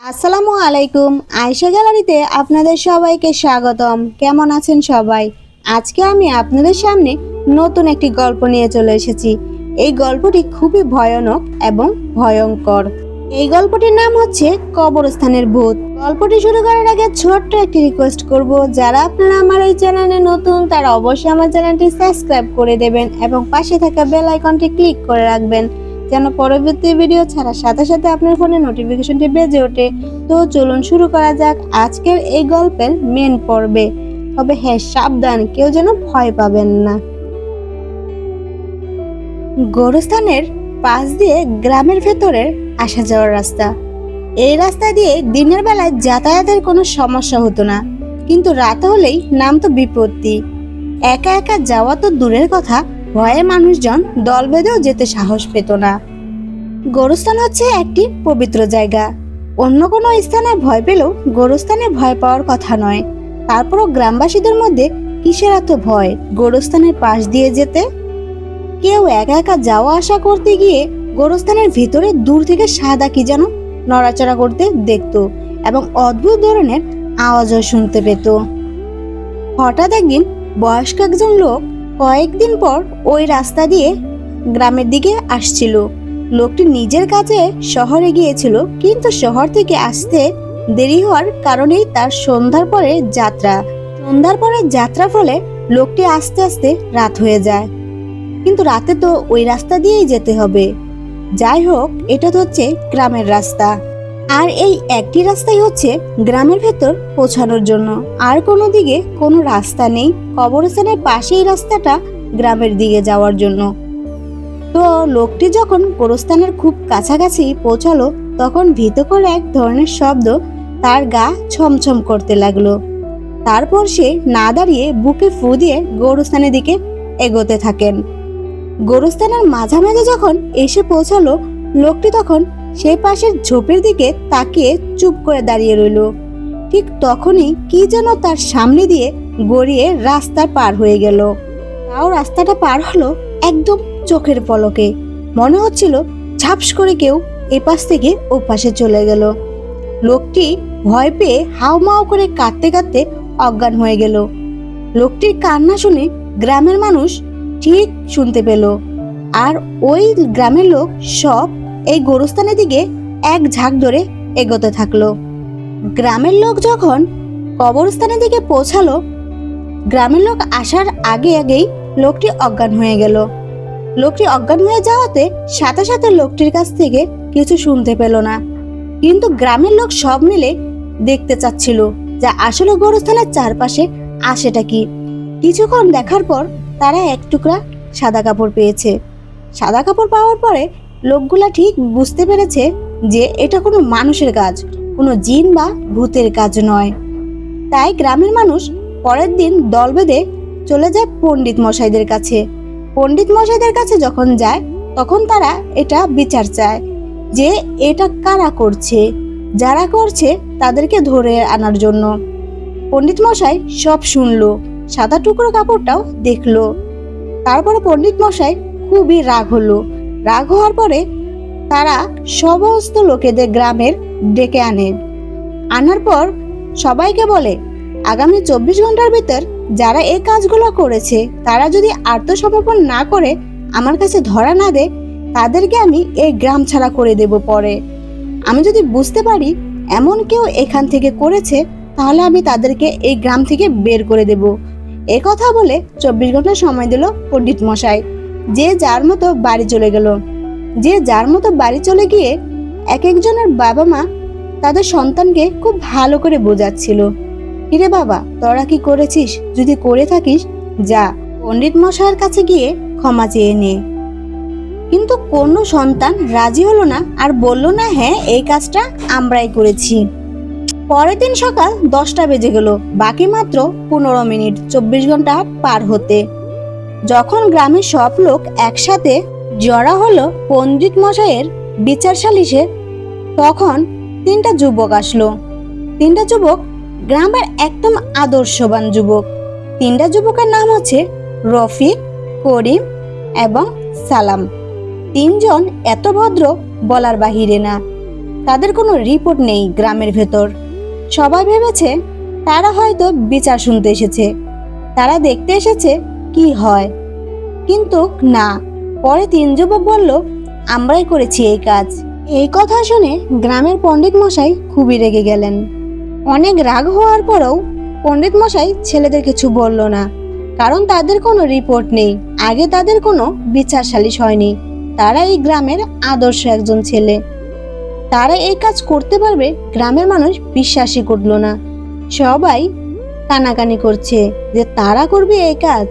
আসসালামু আলাইকুম, আয়শা গ্যালারিতে আপনাদের সবাইকে স্বাগতম। কেমন আছেন সবাই? আজকে আমি আপনাদের সামনে নতুন একটি গল্প নিয়ে চলে এসেছি। এই গল্পটি খুবই ভয়ানক এবং ভয়ঙ্কর। এই গল্পটির নাম হচ্ছে কবরস্থানের ভূত। গল্পটি শুরু করার আগে ছোট্ট একটি রিকোয়েস্ট করব, যারা আপনারা আমার এই চ্যানেলে নতুন, তারা অবশ্যই আমার চ্যানেলটি সাবস্ক্রাইব করে দেবেন এবং পাশে থাকা বেল আইকনটি ক্লিক করে রাখবেন। যেন পরবর্তী ভিডিও ছাড়ার সাথে সাথে আপনার ফোনে নোটিফিকেশনটি বেজে ওঠে। তো চলুন শুরু করা যাক আজকের এই গল্পের মেন পর্বে। তবে হ্যাঁ সাবধান, কেউ যেন ভয় পাবেন না। গোরস্থানের পাশ দিয়ে গ্রামের ভেতরের আসা যাওয়ার রাস্তা। এই রাস্তা দিয়ে দিনের বেলায় যাতায়াতের কোনো সমস্যা হতো না। কিন্তু রাত হলেই নামতো বিপত্তি। একা একা যাওয়া তো দূরের কথা ভয়ে মানুষজন দল বেঁধেও যেতে সাহস পেত না। গোরস্থান হচ্ছে একটি পবিত্র জায়গা। অন্য কোনো স্থানে ভয় পেলেও গোরস্থানে ভয় পাওয়ার কথা নয়। তারপরও গ্রামবাসীদের মধ্যে কিসের এত ভয়? গোরস্থানের পাশ দিয়ে যেতে? কেউ একা একা যাওয়া আসা করতে গিয়ে গোরস্থানের ভিতরে দূর থেকে সাদা কি যেন নড়াচড়া করতে দেখত এবং অদ্ভুত ধরনের আওয়াজও শুনতে পেত। হঠাৎ একদিন বয়স্ক একজন লোক কয়েকদিন পর ওই রাস্তা দিয়ে গ্রামের দিকে আসছিল। লোকটি নিজের কাজে শহরে গিয়েছিল, কিন্তু শহর থেকে আসতে দেরি হওয়ার কারণেই তার সন্ধ্যার পরে যাত্রা। সন্ধ্যার পরে যাত্রা ফলে লোকটি আস্তে আস্তে রাত হয়ে যায়। কিন্তু রাতে তো ওই রাস্তা দিয়েই যেতে হবে। যাই হোক, এটা তো হচ্ছে গ্রামের রাস্তা। আর এই একটি রাস্তাই হচ্ছে গ্রামের ভেতর পৌঁছানোর জন্য। আর কোনো দিকে কোনো রাস্তা নেই। কবরস্থানের পাশেই রাস্তাটা গ্রামের দিকে যাওয়ার জন্য। তো লোকটি যখন গোরস্থানের খুব কাছাকাছি পৌঁছালো, তখন ভীত করে এক ধরনের শব্দ তার গা ছমছম করতে লাগল। তারপর সে না দাঁড়িয়ে বুকে ফু দিয়ে গোরস্থানের দিকে এগোতে থাকেন। গোরস্থানের মাঝামাঝি যখন এসে পৌঁছালো, লোকটি তখন সে পাশের ঝোপের দিকে তাকিয়ে চুপ করে দাঁড়িয়ে রইল। ঠিক তখনই কি যেন তার সামনে দিয়ে গড়িয়ে রাস্তা পার হয়ে গেল। তাও রাস্তাটা পার হলো একদম চোখের পলকে। মনে হচ্ছিল ঝাপস করে কেউ এপাশ থেকে ও পাশে চলে গেল। লোকটি ভয় পেয়ে হাউমাউ করে কাঁদতে কাঁদতে অজ্ঞান হয়ে গেল। লোকটির কান্না শুনে গ্রামের মানুষ ঠিক শুনতে পেল। আর ওই গ্রামের লোক সব এই গোরস্থানের দিকে এক ঝাঁক ধরে এগোতে থাকল। গ্রামের লোক যখন কবরস্থানের দিকে পৌঁছালো, গ্রামের লোক আসার আগে আগেই লোকটি অজ্ঞান হয়ে গেল। লোকটি অজ্ঞান হয়ে যাওয়াতে সাথে সাথে লোকটির কাছ থেকে কিছু শুনতে পেল না। কিন্তু গ্রামের লোক সব মিলে দেখতে চাচ্ছিল যে আসলে গোরস্থানের চারপাশে আসেটা কি। কিছুক্ষণ দেখার পর তারা এক টুকরা সাদা কাপড় পেয়েছে। সাদা কাপড় পাওয়ার পরে লোকগুলা ঠিক বুঝতে পেরেছে যে এটা কোনো মানুষের কাজ, কোনো জিন বা ভূতের কাজ নয়। তাই গ্রামের মানুষ পরের দিন দল বেঁধে চলে যায় পণ্ডিত মশাইদের কাছে। পণ্ডিত মশাইদের কাছে যখন যায়, তখন তারা এটা বিচার চায় যে এটা কারা করছে, যারা করছে তাদেরকে ধরে আনার জন্য। পণ্ডিত মশাই সব শুনলো, সাদা টুকরো কাপড়টাও দেখল। তারপরে পণ্ডিত মশাই খুবই রাগ হলো রাগ হওয়ার পরে তারা সমস্ত লোকেদের গ্রামের ডেকে আনে। আনার পর সবাইকে বলে, আগামী চব্বিশ ঘণ্টার ভিতর যারা এই কাজগুলো করেছে, তারা যদি আত্মসমর্পণ না করে আমার কাছে ধরা না দেয়, তাদেরকে আমি এই গ্রাম ছাড়া করে দেব পরে। আমি যদি বুঝতে পারি এমন কেউ এখান থেকে করেছে, তাহলে আমি তাদেরকে এই গ্রাম থেকে বের করে দেব। কথা বলে চব্বিশ ঘণ্টা সময় দিল পণ্ডিত মশাই যে যার মতো বাড়ি চলে গেল। যে যার মতো বাড়ি চলে গিয়ে এক একজনের বাবা মা তাদের সন্তানকে খুব ভালো করে বোঝাচ্ছিল। হিরে বাবা, তোরা কি করেছিস? যদি করে থাকিস, যা। পণ্ডিত মশাইয়ের কাছে গিয়ে ক্ষমা চেয়ে নে। কিন্তু কোনো সন্তান রাজি হলো না আর বলল, না হ্যাঁ এই কাজটা আমরাই করেছি। পরের দিন সকাল দশটা বেজে গেল, বাকি মাত্র পনেরো মিনিট, চব্বিশ ঘণ্টা পার হতে। যখন গ্রামের সব লোক একসাথে জড়া হলো পণ্ডিত মশাইয়ের বিচার সালিশে, তখন তিনটা যুবক আসলো। তিনটা যুবক গ্রামের একদম আদর্শবান যুবক। তিনটা যুবকের নাম হচ্ছে রফিক, করিম এবং সালাম। তিনজন এত ভদ্র বলার বাহিরে না। তাদের কোনো রিপোর্ট নেই গ্রামের ভেতর। সবাই ভেবেছে তারা হয়তো বিচার শুনতে এসেছে। তারা দেখতে এসেছে কি হয়? কিন্তু না, পরে তিন যুবক বলল, আমরাই করেছি এই কাজ। এই কথা শুনে গ্রামের পণ্ডিত মশাই খুবই রেগে গেলেন। অনেক রাগ হওয়ার পরেও পণ্ডিত মশাই ছেলেদের কিছু বলল না, কারণ তাদের কোনো রিপোর্ট নেই। আগে তাদের কোনো বিচার সালিশ হয়নি। তারা এই গ্রামের আদর্শ একজন ছেলে। তারা এই কাজ করতে পারবে গ্রামের মানুষ বিশ্বাসই করল না। সবাই কানাকানি করছে যে তারা করবে এই কাজ।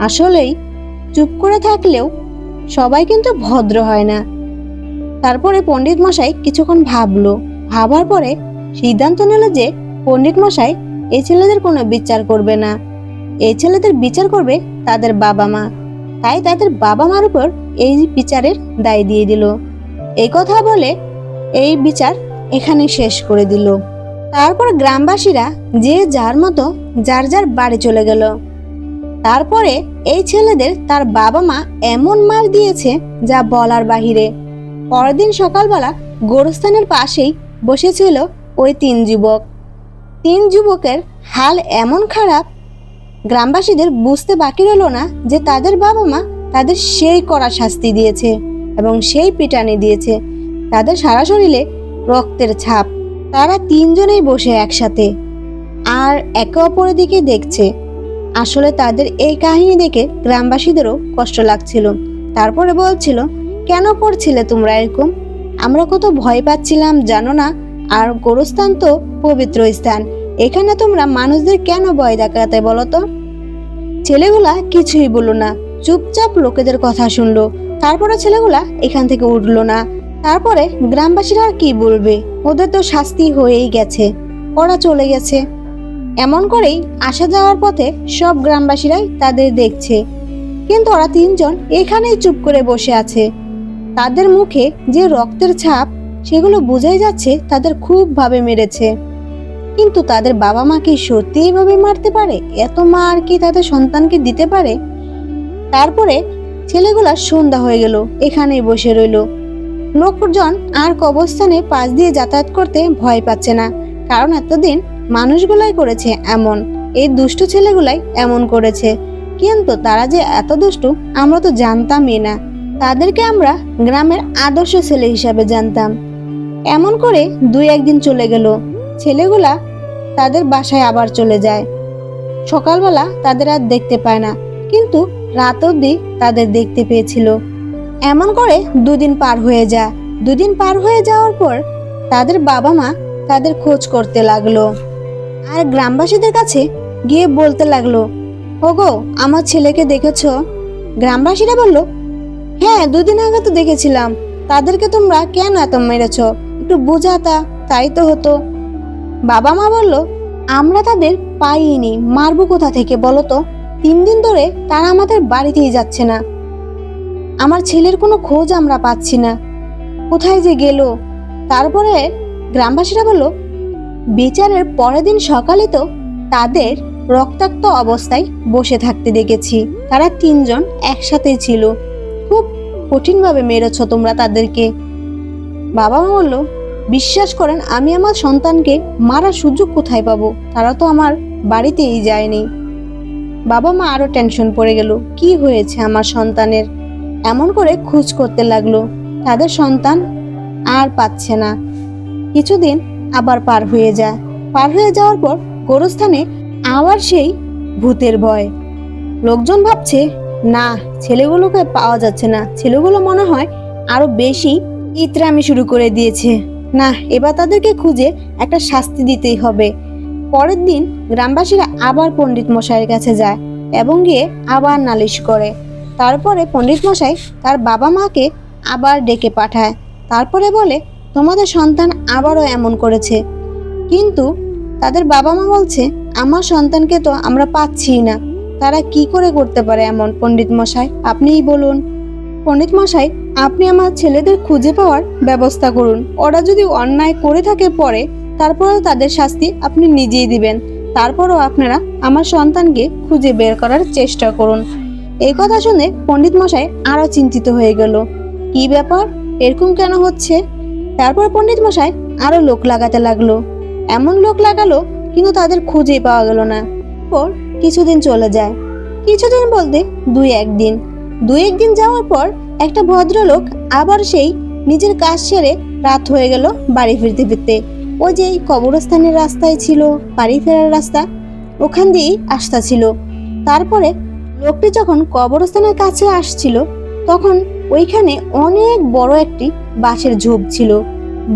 আসলেই চুপ করে থাকলেও সবাই কিন্তু ভদ্র হয় না। তারপরে পণ্ডিত মশাই কিছুক্ষণ ভাবলো। ভাবার পরে সিদ্ধান্ত নিল যে পণ্ডিত মশাই এই ছেলেদের কোনো বিচার করবে না। এই ছেলেদের বিচার করবে তাদের বাবা মা। তাই তাদের বাবা মার উপর এই বিচারের দায় দিয়ে দিল। এই কথা বলে এই বিচার এখানে শেষ করে দিল। তারপর গ্রামবাসীরা যে যার মতো যার যার বাড়ি চলে গেল। তারপরে এই ছেলেদের তার বাবা মা এমন মার দিয়েছে যা বলার বাহিরে। পরের দিন সকালবেলা গোরস্থানের পাশেই বসেছিল ওই তিন যুবক। তিন যুবকের হাল এমন খারাপ, গ্রামবাসীদের বুঝতে বাকি রইল না যে তাদের বাবা মা তাদের সেই কড়া শাস্তি দিয়েছে এবং সেই পিটানি দিয়েছে। তাদের সারা শরীরে রক্তের ছাপ। তারা তিনজনেই বসে একসাথে। আর একে অপরের দিকে দেখছে। আসলে তাদের এই কাহিনী দেখে গ্রামবাসীদেরও কষ্ট লাগছিল। তারপরে বলছিল, কেন করছিলে তোমরা এরকম? আমরা কত ভয় পাচ্ছিলাম, জানো না? আর গোরস্থান তো পবিত্র স্থান। এখানে তোমরা মানুষদের কেন ভয় দেখাতে বলো তো? ছেলেগুলা কিছুই বলল না। চুপচাপ লোকেদের কথা শুনলো। তারপরে ছেলেগুলা এখান থেকে উঠল না। তারপরে গ্রামবাসীরা আর কি বলবে? ওদের তো শাস্তি হয়েই গেছে। ওরা চলে গেছে। এমন করেই আসা যাওয়ার পথে সব গ্রামবাসীরাই তাদের দেখছে। কিন্তু ওরা তিনজন এখানেই চুপ করে বসে আছে। তাদের মুখে যে রক্তের ছাপ, সেগুলো বোঝাই যাচ্ছে তাদের খুব ভাবে মেরেছে। কিন্তু তাদের বাবা মা কি সত্যি এইভাবে মারতে পারে? এত মার কি তাদের সন্তানকে দিতে পারে? তারপরে ছেলেগুলা সন্ধ্যা হয়ে গেল, এখানেই বসে রইল। লোকজন আর কবরস্থানে পাশ দিয়ে যাতায়াত করতে ভয় পাচ্ছে না, কারণ এতদিন মানুষগুলাই করেছে এমন, এই দুষ্টু ছেলেগুলাই এমন করেছে। কিন্তু তারা যে এত দুষ্টু, আমরা তো জানতামই না। তাদেরকে আমরা গ্রামের আদর্শ ছেলে হিসাবে জানতাম। এমন করে দুই একদিন চলে গেল। ছেলেগুলা তাদের বাসায় আবার চলে যায়। সকালবেলা তাদের আর দেখতে পায় না, কিন্তু রাত অবধি তাদের দেখতে পেয়েছিল। এমন করে দুদিন পার হয়ে যায়। দুদিন পার হয়ে যাওয়ার পর তাদের বাবা মা তাদের খোঁজ করতে লাগল। আর গ্রামবাসীদের কাছে গিয়ে বলতে লাগল, ওগো, আমার ছেলেকে দেখেছ? গ্রামবাসীরা বলল হ্যাঁ দুদিন আগে তো দেখেছিলাম। তাদেরকে তোমরা কেন এত মেরেছ? একটু বোঝাতা, তাই তো হতো। বাবা মা বলল, আমরা তাদের পাইনি, মারবো কোথা থেকে বলো তো? তিন দিন ধরে তারা আমাদের বাড়িতেই যাচ্ছে না। আমার ছেলের কোনো খোঁজ আমরা পাচ্ছি না। কোথায় যে গেল? তারপরে গ্রামবাসীরা বলল বিচারের পরের দিন সকালে তো তাদের রক্তাক্ত অবস্থায় বসে থাকতে দেখেছি। তারা তিনজন একসাথেই ছিল। খুব কঠিনভাবে মেরেছ তোমরা তাদেরকে। বাবা মা বলল, বিশ্বাস করেন, আমি আমার সন্তানকে মারার সুযোগ কোথায় পাবো? তারা তো আমার বাড়িতেই যায়নি। বাবা মা আরও টেনশন পড়ে গেল, কি হয়েছে আমার সন্তানের? এমন করে খোঁজ করতে লাগল। তাদের সন্তান আর পাচ্ছে না। কিছুদিন আবার পার হয়ে যায়। পার হয়ে যাওয়ার পর গোরস্থানে আবার সেই ভূতের ভয়। লোকজন ভাবছে, না, ছেলেগুলোকে পাওয়া যাচ্ছে না। ছেলেগুলো মনে হয় আরও বেশি ইতরামি শুরু করে দিয়েছে। না, এবার তাদেরকে খুঁজে একটা শাস্তি দিতেই হবে। পরের দিন গ্রামবাসীরা আবার পণ্ডিত মশাইয়ের কাছে যায় এবং গিয়ে আবার নালিশ করে। তারপরে পণ্ডিত মশাই তার বাবা মাকে আবার ডেকে পাঠায়। তারপরে বলে তোমাদের সন্তান আবারও এমন করেছে। কিন্তু তাদের বাবা মা বলছে, আমার সন্তানকে তো আমরা পাচ্ছি না। তারা কি করে করতে পারে এমন পণ্ডিত মশাই? আপনিই বলুন। পণ্ডিত মশাই, আপনি আমার ছেলেদের খুঁজে পাওয়ার ব্যবস্থা করুন। ওরা যদি অন্যায় করে থাকে পরে, তারপরেও তাদের শাস্তি আপনি নিজেই দিবেন। তারপরও আপনারা আমার সন্তানকে খুঁজে বের করার চেষ্টা করুন। এই কথা শুনে পণ্ডিত মশাই আরও চিন্তিত হয়ে গেল। কি ব্যাপার? এরকম কেন হচ্ছে? তারপর পণ্ডিত মশাই আরও লোক লাগাতে লাগল। এমন লোক লাগালো কিন্তু তাদের খুঁজেই পাওয়া গেল না। পর কিছুদিন চলে যায়। কিছুদিন বলতে দুই একদিন। দুই একদিন যাওয়ার পর একটা ভদ্রলোক আবার সেই নিজের কাজ সেরে রাত হয়ে গেল বাড়ি ফিরতে ফিরতে। ও যে কবরস্থানের রাস্তায় ছিল, বাড়ি ফেরার রাস্তা, ওখান দিয়েই আসতা ছিল। তারপরে লোকটি যখন কবরস্থানের কাছে আসছিল, তখন ওইখানে অনেক বড় একটি বাঁশের ঝোপ ছিল।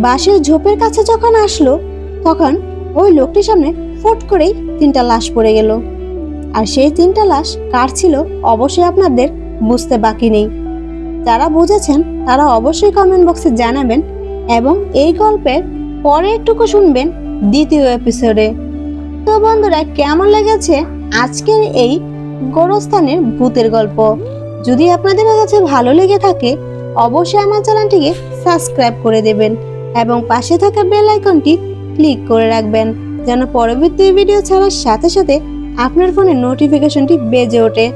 বাঁশের ঝোপের কাছে যখন আসলো, তখন ওই লোকটির সামনে ফট করেই তিনটা লাশ পড়ে গেল। আর সেই তিনটা লাশ কার ছিল অবশ্যই আপনাদের বুঝতে বাকি নেই। যারা বুঝেছেন, তারা অবশ্যই কমেন্ট বক্সে জানাবেন এবং এই গল্পের পরে একটুকু শুনবেন দ্বিতীয় এপিসোডে তো বন্ধুরা, কেমন লেগেছে আজকের এই গোরস্থানের ভূতের গল্প? যদি আপনাদের কাছে ভালো লেগে থাকে অবশ্যই আমার চ্যানেলটিকে সাবস্ক্রাইব করে দেবেন এবং পাশে থাকা বেল আইকনটি ক্লিক করে রাখবেন যেন পরবর্তী ভিডিও ছাড়ার সাথে সাথে আপনার ফোনে নোটিফিকেশনটি বেজে ওঠে।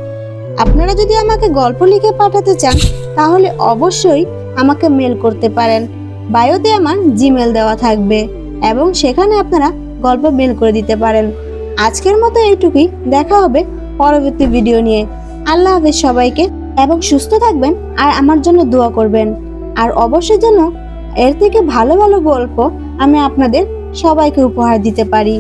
আপনারা যদি আমাকে গল্প লিখে পাঠাতে চান, তাহলে অবশ্যই আমাকে মেল করতে পারেন। বায়োতে আমার জিমেল দেওয়া থাকবে এবং সেখানে আপনারা গল্প মেল করে দিতে পারেন। আজকের মতো এইটুকুই। দেখা হবে পরবর্তী ভিডিও নিয়ে। আল্লাহ হাফেজ সবাইকে। এবং সুস্থ থাকবেন আর আমার জন্য দোয়া করবেন। আর অবশ্যই যেন এর থেকে ভালো ভালো গল্প আমি আপনাদের সবাইকে উপহার দিতে পারি।